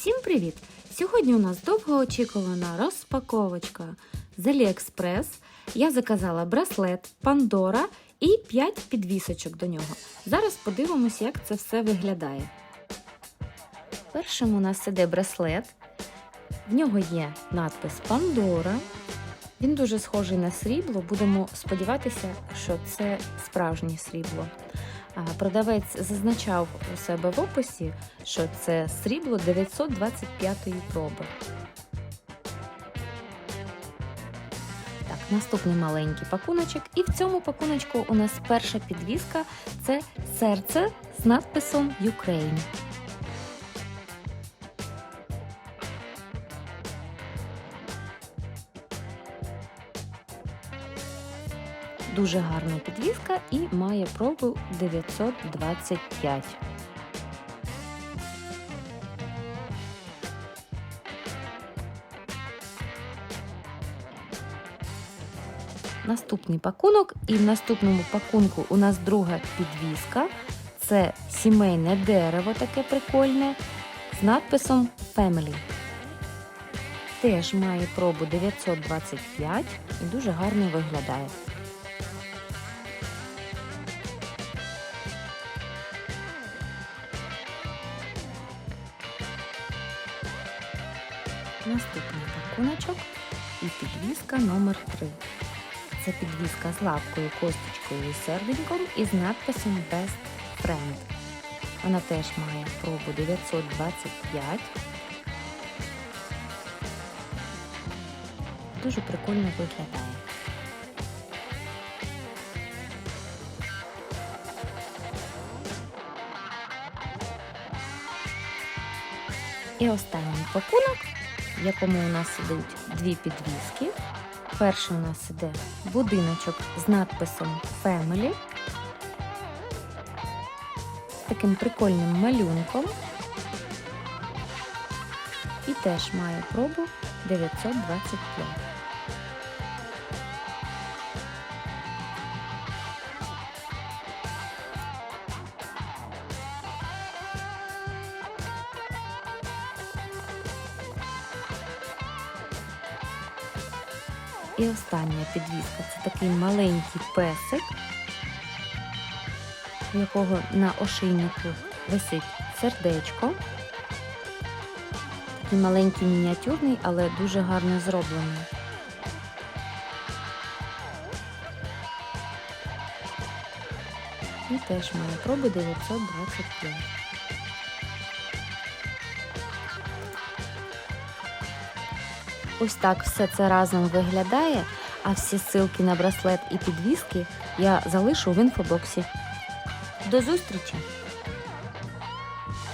Всім привіт! Сьогодні у нас довгоочікувана розпаковочка з AliExpress. Я заказала браслет Pandora і 5 підвісочок до нього. Зараз подивимося, як це все виглядає. Першим у нас іде браслет. В нього є надпис Pandora. Він дуже схожий на срібло. Будемо сподіватися, що це справжнє срібло. Продавець зазначав у себе в описі, що це срібло 925-ї проби. Так, наступний маленький пакуночок. І в цьому пакуночку у нас перша підвіска це серце з надписом Ukraine. Дуже гарна підвіска і має пробу 925. Наступний пакунок, і в наступному пакунку у нас друга підвіска. Це сімейне дерево таке прикольне з надписом Family. Теж має пробу 925 і дуже гарно виглядає. Наступний пакуночок і підвіска номер 3 Це підвіска з лапкою, косточкою і серденьком із надписом Best Friend. Вона теж має пробу 925. Дуже прикольно виглядає. І останній пакунок, в якому у нас ідуть дві підвіски. Перший у нас іде будиночок з надписом Family таким прикольним малюнком. І теж має пробу 925. І остання підвіска це такий маленький песик, у якого на ошейнику висить сердечко. Такий маленький мініатюрний, але дуже гарно зроблений. І теж має пробу 925. Ось так все це разом виглядає, а всі ссылки на браслет і підвіски я залишу в інфобоксі. До зустрічі!